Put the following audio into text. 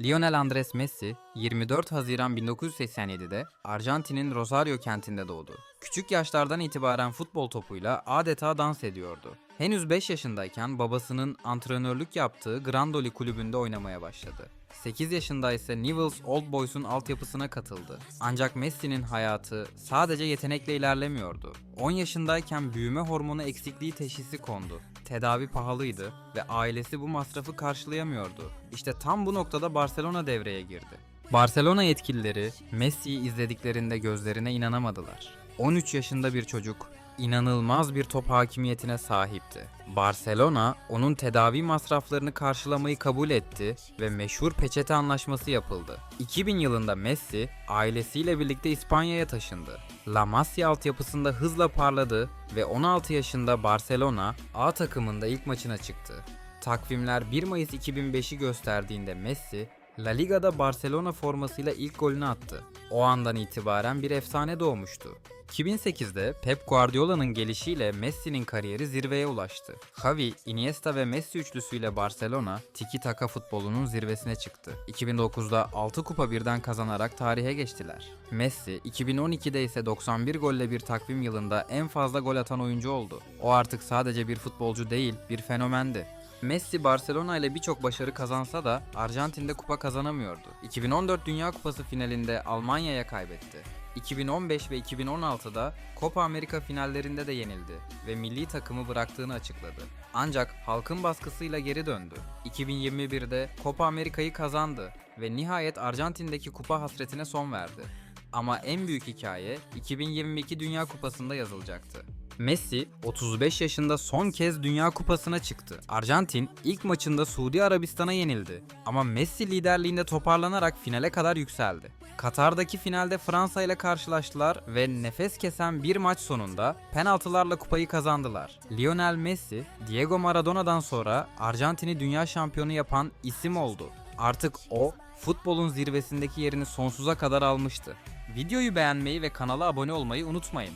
Lionel Andres Messi 24 Haziran 1987'de Arjantin'in Rosario kentinde doğdu. Küçük yaşlardan itibaren futbol topuyla adeta dans ediyordu. Henüz 5 yaşındayken babasının antrenörlük yaptığı Grandoli kulübünde oynamaya başladı. 8 yaşında ise Newell's Old Boys'un altyapısına katıldı. Ancak Messi'nin hayatı sadece yetenekle ilerlemiyordu. 10 yaşındayken büyüme hormonu eksikliği teşhisi kondu. Tedavi pahalıydı ve ailesi bu masrafı karşılayamıyordu. İşte tam bu noktada Barcelona devreye girdi. Barcelona yetkilileri Messi'yi izlediklerinde gözlerine inanamadılar. 13 yaşında bir çocuk inanılmaz bir top hakimiyetine sahipti. Barcelona onun tedavi masraflarını karşılamayı kabul etti ve meşhur peçete anlaşması yapıldı. 2000 yılında Messi ailesiyle birlikte İspanya'ya taşındı. La Masia altyapısında hızla parladı ve 16 yaşında Barcelona A takımında ilk maçına çıktı. Takvimler 1 Mayıs 2005'i gösterdiğinde Messi La Liga'da Barcelona formasıyla ilk golünü attı. O andan itibaren bir efsane doğmuştu. 2008'de Pep Guardiola'nın gelişiyle Messi'nin kariyeri zirveye ulaştı. Xavi, Iniesta ve Messi üçlüsüyle Barcelona, tiki taka futbolunun zirvesine çıktı. 2009'da 6 kupa birden kazanarak tarihe geçtiler. Messi, 2012'de ise 91 golle bir takvim yılında en fazla gol atan oyuncu oldu. O artık sadece bir futbolcu değil, bir fenomendi. Messi Barcelona ile birçok başarı kazansa da Arjantin'de kupa kazanamıyordu. 2014 Dünya Kupası finalinde Almanya'ya kaybetti. 2015 ve 2016'da Copa Amerika finallerinde de yenildi ve milli takımı bıraktığını açıkladı. Ancak halkın baskısıyla geri döndü. 2021'de Copa Amerika'yı kazandı ve nihayet Arjantin'deki kupa hasretine son verdi. Ama en büyük hikaye 2022 Dünya Kupası'nda yazılacaktı. Messi 35 yaşında son kez Dünya Kupası'na çıktı. Arjantin ilk maçında Suudi Arabistan'a yenildi. Ama Messi liderliğinde toparlanarak finale kadar yükseldi. Katar'daki finalde Fransa ile karşılaştılar ve nefes kesen bir maç sonunda penaltılarla kupayı kazandılar. Lionel Messi, Diego Maradona'dan sonra Arjantin'i dünya şampiyonu yapan isim oldu. Artık o, futbolun zirvesindeki yerini sonsuza kadar almıştı. Videoyu beğenmeyi ve kanala abone olmayı unutmayın.